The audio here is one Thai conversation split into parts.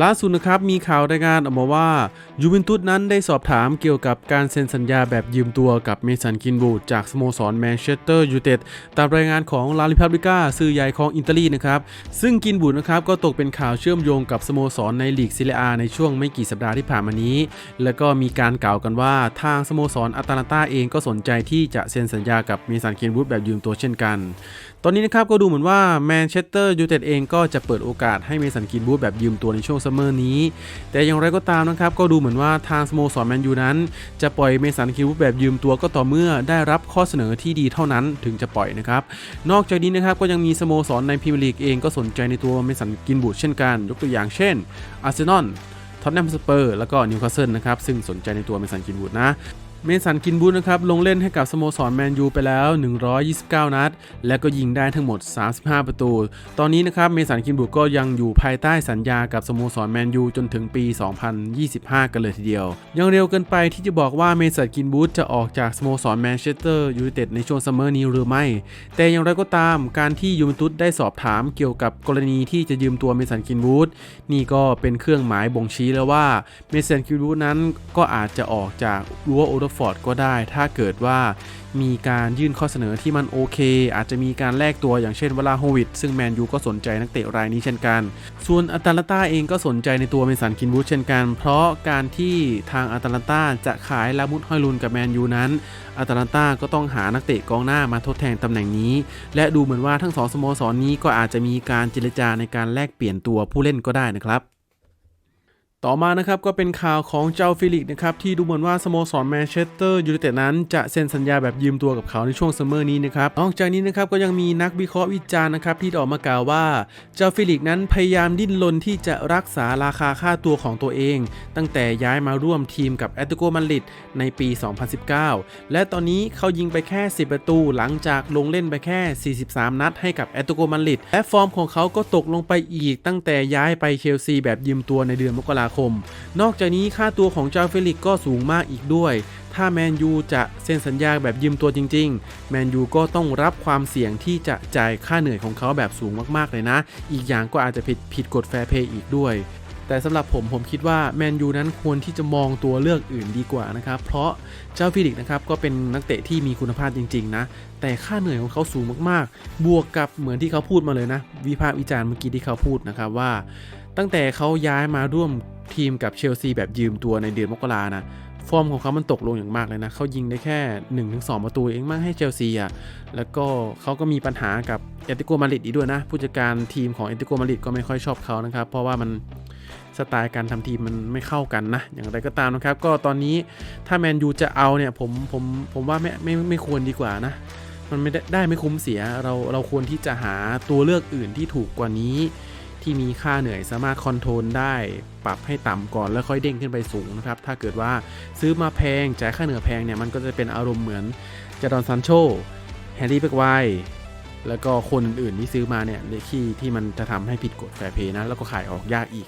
ล่าสุดนะครับมีข่าวรายงานออกมาว่ายูเวนตุสนั้นได้สอบถามเกี่ยวกับการเซ็นสัญญาแบบยืมตัวกับเมสันกินบูดจากสโมสรแมนเชสเตอร์ยูไนเต็ดตามรายงานของลาลิพับลิก้าสื่อใหญ่ของอิตาลีนะครับซึ่งกินบูดนะครับก็ตกเป็นข่าวเชื่อมโยงกับสโมสรในลีกซิเลอาในช่วงไม่กี่สัปดาห์ที่ผ่านมานี้ แล้วก็มีการกล่าวกันว่าทางสโมสรอาตาลันตาเองก็สนใจที่จะเซ็นสัญญากับเมสันกินบูดแบบยืมตัวเช่นกัน ตอนนี้นะครับก็ดูเหมือนว่าแมนเชสเตอร์ยูไนเต็ดเองก็จะเปิดโอกาสให้เมสันกินบูธแบบยืมตัวในช่วงซัมเมอร์นี้ แต่อย่างไรก็ตามนะครับก็ดูเหมือนว่าทางสโมสรแมนยูนั้น จะปล่อยเมสันกินบูธแบบยืมตัวก็ต่อเมื่อได้รับข้อเสนอที่ดีเท่านั้นถึงจะปล่อยนะครับนอกจากนี้นะครับก็ยังมีสโมสรในพรีเมียร์ลีกเองก็สนใจในตัวเมสันกินบูธเช่นกัน ยกตัวอย่างเช่นอาร์เซนอลท็อตแนมสเปอร์แล้วก็นิวคาสเซิลนะครับซึ่งสนใจในตัวเมสันกินบูธนะ เมสันกินบูธนะครับ ลงเล่นให้กับสโมสรแมนยูไปแล้ว 129 นัด และก็ยิงได้ทั้งหมด 35 ประตู ตอนนี้นะครับ เมสันกินบูธก็ยังอยู่ภายใต้สัญญากับสโมสรแมนยูจนถึงปี 2025 กันเลยทีเดียว ยังเร็วเกินไปที่จะบอกว่าเมสันกินบูธจะออกจากสโมสรแมนเชสเตอร์ยูไนเต็ดในช่วงซัมเมอร์นี้หรือไม่ แต่อย่างไรก็ตามการที่ยูเวนตุสได้สอบถามเกี่ยวกับกรณีที่จะยืมตัวเมสันกินบูธนี่ก็เป็นเครื่องหมายบ่งชี้แล้วว่าเมสันกินบูธนั้นก็อาจจะออกจากรั้วโอเดฟอร์ดก็ได้ ถ้าเกิดว่ามีการยื่นข้อเสนอที่มันโอเค อาจจะมีการแลกตัวอย่างเช่นเวลาโฮวิดซึ่งแมนยูก็สนใจนักเตะรายนี้เช่นกัน ส่วนอัตแลนตาเองก็สนใจในตัวเมสันกินบูธเช่นกัน เพราะการที่ทางอัตแลนตาจะขายลามุดฮอยลุนกับแมนยูนั้นอัตแลนตาก็ต้องหานักเตะกองหน้ามาทดแทนตำแหน่งนี้ และดูเหมือนว่าทั้งสองสโมสรนี้ก็อาจจะมีการเจรจาในการแลกเปลี่ยนตัวผู้เล่นก็ได้นะครับ ต่อมานะครับก็เป็นข่าวของเจ้าฟิลิกนะครับที่ดูเหมือนว่าสโมสรแมนเชสเตอร์ยูไนเต็ดนั้นจะเซ็นสัญญาแบบยืมตัวกับเขาในช่วงซัมเมอร์นี้นะครับนอกจากนี้นะครับก็ยังมีนักวิเคราะห์วิจารณ์นะครับที่ออกมากล่าวว่าเจ้าฟิลิกนั้นพยายามดิ้นรนที่จะรักษาราคาค่าตัวของตัวเอง ตั้งแต่ย้ายมาร่วมทีมกับแอตติโกมาดริดในปี 2019 และตอนนี้เขายิงไปแค่ 10 ประตูหลังจากลงเล่นไปแค่ 43 นัดให้กับแอตติโกมาดริดและฟอร์มของเขาก็ตกลงไปอีกตั้งแต่ย้ายไปเชลซีแบบยืมตัวในเดือนมกราคม นอกจากนี้ค่าตัวของเจ้าเฟลิกก็สูงมากอีกด้วย ถ้าแมนยูจะเซ็นสัญญาแบบยืมตัวจริง ๆ แมนยูก็ต้องรับความเสี่ยงที่จะจ่ายค่าเหนื่อยของเขาแบบสูงมากๆเลยนะ อีกอย่างก็อาจจะผิดผิดกฎแฟร์เพย์อีกด้วยแต่สำหรับผมผมคิดว่าแมนยูนั้นควรที่จะมองตัวเลือกอื่นดีกว่านะครับ เพราะเจ้าฟิลิกนะครับก็เป็นนักเตะที่มีคุณภาพจริง ๆ นะ แต่ค่าเหนื่อยของเขาสูงมากๆ บวกกับเหมือนที่เขาพูดมาเลยนะ วิพากษ์วิจารณ์เมื่อกี้ที่เขาพูดนะครับว่า ตั้งแต่เขาย้ายมาร่วม ทีมกับเชลซีแบบยืมตัวในเดือนมกรานะฟอร์มของเขามันตกลงอย่างมากเลยนะ เขายิงได้แค่ 1-2 ประตูเองมากให้เชลซีอะ แล้วก็เขาก็มีปัญหากับเอติโกมาริดอีกด้วยนะ ผู้จัดการทีมของเอติโกมาริดก็ไม่ค่อยชอบเขานะครับ เพราะว่ามันสไตล์การทำทีมมันไม่เข้ากันนะ อย่างไรก็ตามนะครับ ก็ตอนนี้ถ้าแมนยูจะเอาเนี่ยผมผมผมว่าไม่ไม่ไม่ควรดีกว่านะ มันไม่ได้ไม่คุ้มเสีย เราเราควรที่จะหาตัวเลือกอื่นที่ถูกกว่านี้ ที่มีค่าเหนื่อยสามารถคอนโทรลได้ ปรับให้ต่ำก่อนแล้วค่อยเด้งขึ้นไปสูงนะครับ ถ้าเกิดว่าซื้อมาแพงจ่ายค่าเหนื่อยแพงเนี่ยมันก็จะเป็นอารมณ์เหมือนจดอนซันโชแฮร์รี่เบกไวแล้วก็คนอื่นๆที่ซื้อมาเนี่ยในที่ที่มันจะทำให้ผิดกฎแฟร์เพย์นะแล้วก็ขายออกยากอีก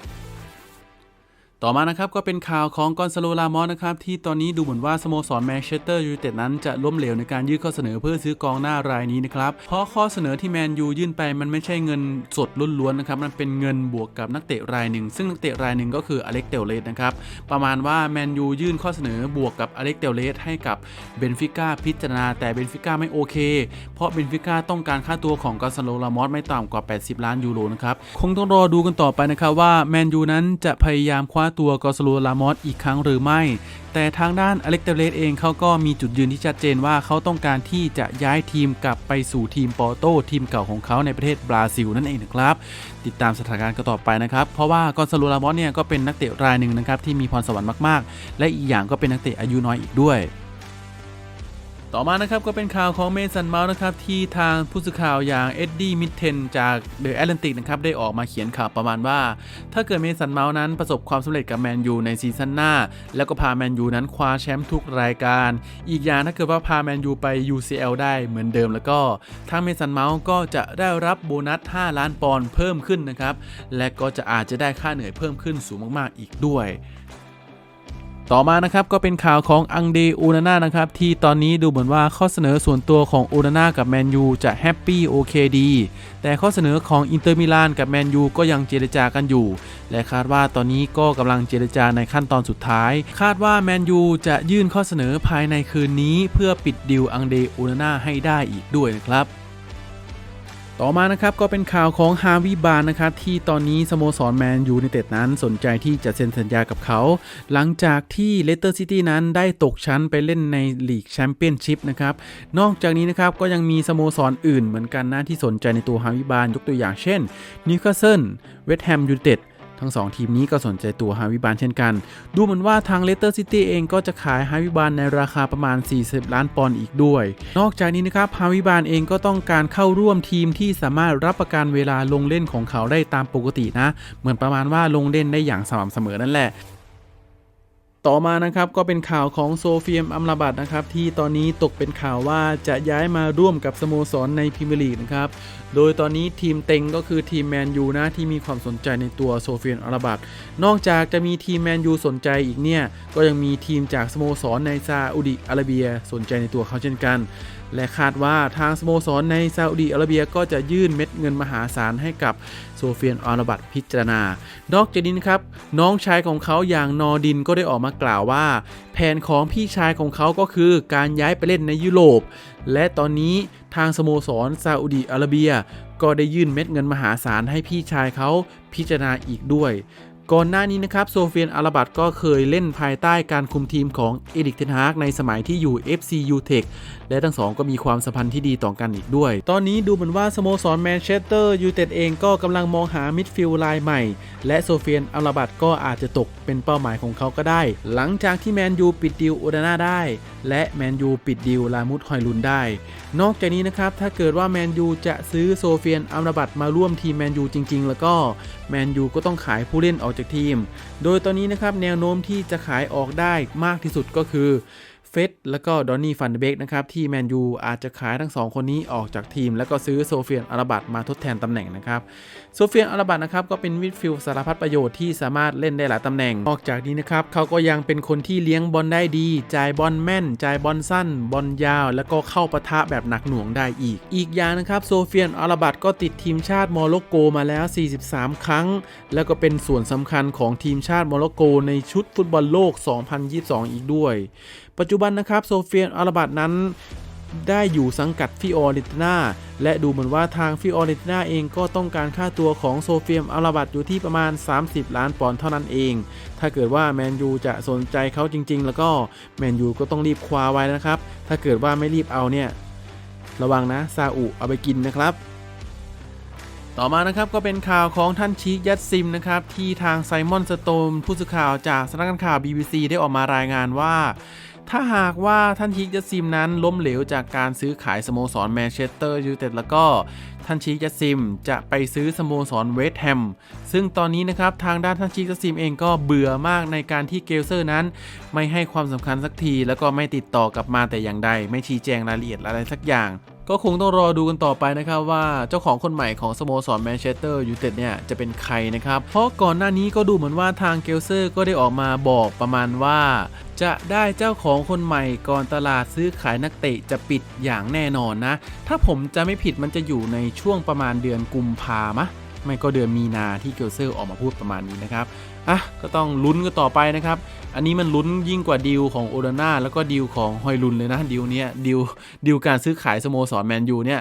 ต่อมานะครับก็เป็นข่าวของกอนซาโลลามอสนะครับที่ตอนนี้ดูเหมือนว่าสโมสรแมนเชสเตอร์ยูไนเต็ดนั้นจะล้มเหลวในการยื่นข้อเสนอเพื่อซื้อกองหน้ารายนี้นะครับเพราะข้อเสนอที่แมนยูยื่นไปมันไม่ใช่เงินสดล้วนๆนะครับมันเป็นเงินบวกกับนักเตะรายหนึ่ง ซึ่งนักเตะรายหนึ่งก็คืออเล็กเตลเลสนะครับประมาณว่าแมนยูยื่นข้อเสนอบวกกับอเล็กเตลเลสให้กับเบนฟิก้าพิจารณาแต่เบนฟิก้าไม่โอเค เพราะเบนฟิก้าต้องการค่าตัวของกอนซาโลลามอสไม่ต่ำกว่า 80 ล้านยูโรนะครับคงต้องรอดูกันต่อไปนะครับว่าแมนยูนั้นจะพยายามคว้าตัวกอนซาโลลามอสอีกครั้งหรือไม่ แต่ทางด้านอเล็กเตเลสเองเขาก็มีจุดยืนที่ชัดเจนว่าเขาต้องการที่จะย้ายทีมกลับไปสู่ทีมปอร์โตทีมเก่าของเขาในประเทศบราซิลนั่นเองนะครับติดตามสถานการณ์กันต่อไปนะครับ เพราะว่ากอนซาโลลามอสเนี่ยก็เป็นนักเตะรายหนึ่งนะครับที่มีพรสวรรค์มากๆ และอีกอย่างก็เป็นนักเตะอายุน้อยอีกด้วย ต่อมานะครับก็เป็นข่าวของเมสันเมาส์นะครับที่ทางผู้สื่อข่าวอย่างเอ็ดดี้มิดเทนจากเดอะแอตแลนติกนะครับได้ออกมาเขียนข่าวประมาณว่า ถ้าเกิดเมสันเมาส์นั้นประสบความสำเร็จกับแมนยูในซีซั่นหน้า แล้วก็พาแมนยูนั้นคว้าแชมป์ทุกรายการ อีกอย่างถ้าเกิดว่าพาแมนยูไป UCL ได้เหมือนเดิมแล้วก็ทางเมสันเมาส์ก็จะได้รับโบนัส 5 ล้านปอนด์เพิ่มขึ้นนะครับและก็จะอาจจะได้ค่าเหนื่อยเพิ่มขึ้นสูงมากๆอีกด้วย ต่อมานะครับก็เป็นข่าวของอังเดอูนาน่านะครับที่ตอนนี้ดูเหมือนว่าข้อเสนอส่วนตัวของอูนาน่ากับแมนยูจะแฮปปี้โอเคดี แต่ข้อเสนอของอินเตอร์มิลานกับแมนยูก็ยังเจรจากันอยู่ และคาดว่าตอนนี้ก็กำลังเจรจาในขั้นตอนสุดท้าย คาดว่าแมนยูจะยื่นข้อเสนอภายในคืนนี้ เพื่อปิดดิวอังเดอูนาน่าให้ได้อีกด้วยนะครับ ต่อมานะครับก็เป็นข่าวของฮาวิบานนะครับที่ตอนนี้สโมสรแมนยูในเต็ดนั้นสนใจที่จะเซ็นสัญญากับเขา หลังจากที่เลสเตอร์ซิตี้นั้นได้ตกชั้นไปเล่นในลีกแชมเปี้ยนชิพนะครับนอกจากนี้นะครับก็ยังมีสโมสรอื่นเหมือนกันนะที่สนใจในตัวฮาวิบานยกตัวอย่างเช่นนิวคาสเซิลเวสต์แฮมยูไนเต็ด ทั้ง 2 ทีมนี้ก็สนใจตัวฮาวิบานเช่นกัน ดูเหมือนว่าทางเลสเตอร์ซิตี้เองก็จะขายฮาวิบานในราคาประมาณ 40 ล้านปอนด์อีกด้วย นอกจากนี้นะครับฮาวิบานเองก็ต้องการเข้าร่วมทีมที่สามารถรับประกันเวลาลงเล่นของเขาได้ตามปกตินะ เหมือนประมาณว่าลงเล่นได้อย่างสม่ำเสมอนั่นแหละ ต่อมานะครับก็เป็นข่าวของโซเฟียมอัมลาบัตนะครับที่ตอนนี้ตกเป็นข่าวว่าจะย้ายมาร่วมกับสโมสรในพรีเมียร์ลีกนะครับโดยตอนนี้ทีมเต็งก็คือทีมแมนยูนะที่มีความสนใจในตัวโซเฟียมอัลาบัตนอกจากจะมีทีมแมนยูสนใจอีกเนี่ยก็ยังมีทีมจากสโมสรในซาอุดิอาระเบียสนใจในตัวเขาเช่นกันและคาดว่าทางสโมสรในซาอุดิอาระเบียก็จะยื่นเม็ดเงินมหาศาลให้กับโซเฟียนอัลบัตพิจารณา นอกจากนี้นครับ น้องชายของเขาอย่างนอดินก็ได้ออกมากล่าวว่า แผนของพี่ชายของเขาก็คือการย้ายไปเล่นในยุโรป และตอนนี้ทางสโมสรซาอุดีอาระเบีย ก็ได้ยื่นเม็ดเงินมหาศาลให้พี่ชายเขาพิจารณาอีกด้วย ก่อนหน้านี้นะครับโซเฟียนอาราบัตก็เคยเล่นภายใต้การคุมทีมของเอริกเทนฮากในสมัยที่อยู่ FC u t e c และทั้งสองก็มีความสัมพันธ์ที่ดีต่อกันอีกด้วย ตอนนี้ดูเหมือนว่าสโมสรแมนเชสเตอร์ยูไนเต็ดเองก็กำลังมองหามิดฟิลด์รายใหม่ และโซเฟียนอาราบัตก็อาจจะตกเป็นเป้าหมายของเขาก็ได้ หลังจากที่แมนยูปิดดิวโอดาน่าได้ และแมนยูปิดดิวลามุดฮอยลุนได้ นอกจากนี้นะครับถ้าเกิดว่าแมนยูจะซื้อโซเฟียนอัมราบัตมาร่วมทีมแมนยูจริง ๆ แล้วก็แมนยูก็ต้องขายผู้เล่นออกจากทีม โดยตอนนี้นะครับแนวโน้มที่จะขายออกได้มากที่สุดก็คือ เฟสแล้วก็ดอนนี่ฟันเดเบกนะครับที่แมนยูอาจจะขายทั้งสองคนนี้ออกจากทีม แล้วก็ซื้อโซเฟียนอาราบัตมาทดแทนตำแหน่งนะครับโซเฟียนอาราบัตนะครับก็เป็นมิดฟิลสารพัดประโยชน์ที่สามารถเล่นได้หลายตำแหน่ง นอกจากนี้นะครับเขาก็ยังเป็นคนที่เลี้ยงบอลได้ดี จ่ายบอลแม่น จ่ายบอลสั้น บอลยาว แล้วก็เข้าปะทะแบบหนักหน่วงได้อีก อีกอย่างนะครับโซเฟียนอาราบัตก็ติดทีมชาติโมร็อกโกมาแล้ว 43 ครั้ง แล้วก็เป็นส่วนสำคัญของทีมชาติโมร็อกโกในชุดฟุตบอลโลก 2022 อีกด้วยปัจจุบันนะครับโซเฟียนอาราบัตนั้นได้อยู่สังกัดฟิออรินตินาและดูเหมือนว่าทางฟิออรินตินาเองก็ต้องการค่าตัวของโซเฟียมอัลาบัตอยู่ที่ประมาณ 30 ล้านปอนด์เท่านั้นเอง ถ้าเกิดว่าแมนยูจะสนใจเขาจริง ๆ แล้วก็แมนยูก็ต้องรีบคว้าไว้นะครับ ถ้าเกิดว่าไม่รีบเอาเนี่ย ระวังนะซาอุเอาไปกินนะครับต่อมานะครับก็เป็นข่าวของท่านชีคยัตซิมนะครับที่ทางไซมอนสโตมผู้สื่อข่าวจากสำนักข่าว BBC ได้ออกมารายงานว่า ถ้าหากว่าท่านชิกยัตซิมนั้นล้มเหลวจากการซื้อขายสโมสรแมนเชสเตอร์ยูไนเต็ดแล้วก็ท่านชิกยัตซิมจะไปซื้อสโมสรเวสต์แฮมซึ่งตอนนี้นะครับทางด้านท่านชิกยัตซิมเองก็เบื่อมากในการที่เกลเซอร์นั้น ไม่ให้ความสำคัญสักทีแล้วก็ไม่ติดต่อกลับมาแต่อย่างใด ไม่ชี้แจงรายละเอียดอะไรสักอย่างก็คงต้องรอดูกันต่อไปนะครับว่าเจ้าของคนใหม่ของสโมสรแมนเชสเตอร์ยูไนเต็ดเนี่ยจะเป็นใครนะครับ เพราะก่อนหน้านี้ก็ดูเหมือนว่าทางเกลเซอร์ก็ได้ออกมาบอกประมาณว่า จะได้เจ้าของคนใหม่ก่อนตลาดซื้อขายนักเตะจะปิดอย่างแน่นอนนะ ถ้าผมจะไม่ผิดมันจะอยู่ในช่วงประมาณเดือนกุมภามะ ไม่ก็เดือนมีนาที่เกลเซอร์ออกมาพูดประมาณนี้นะครับอะก็ต้องลุ้นกันต่อไปนะครับ อันนี้มันลุ้นยิ่งกว่าดีลของโอดาน่าแล้วก็ดีลของฮอยลุนเลยนะดีลเนี้ยดีลดีลการซื้อขายสโมสรแมนยูเนี่ย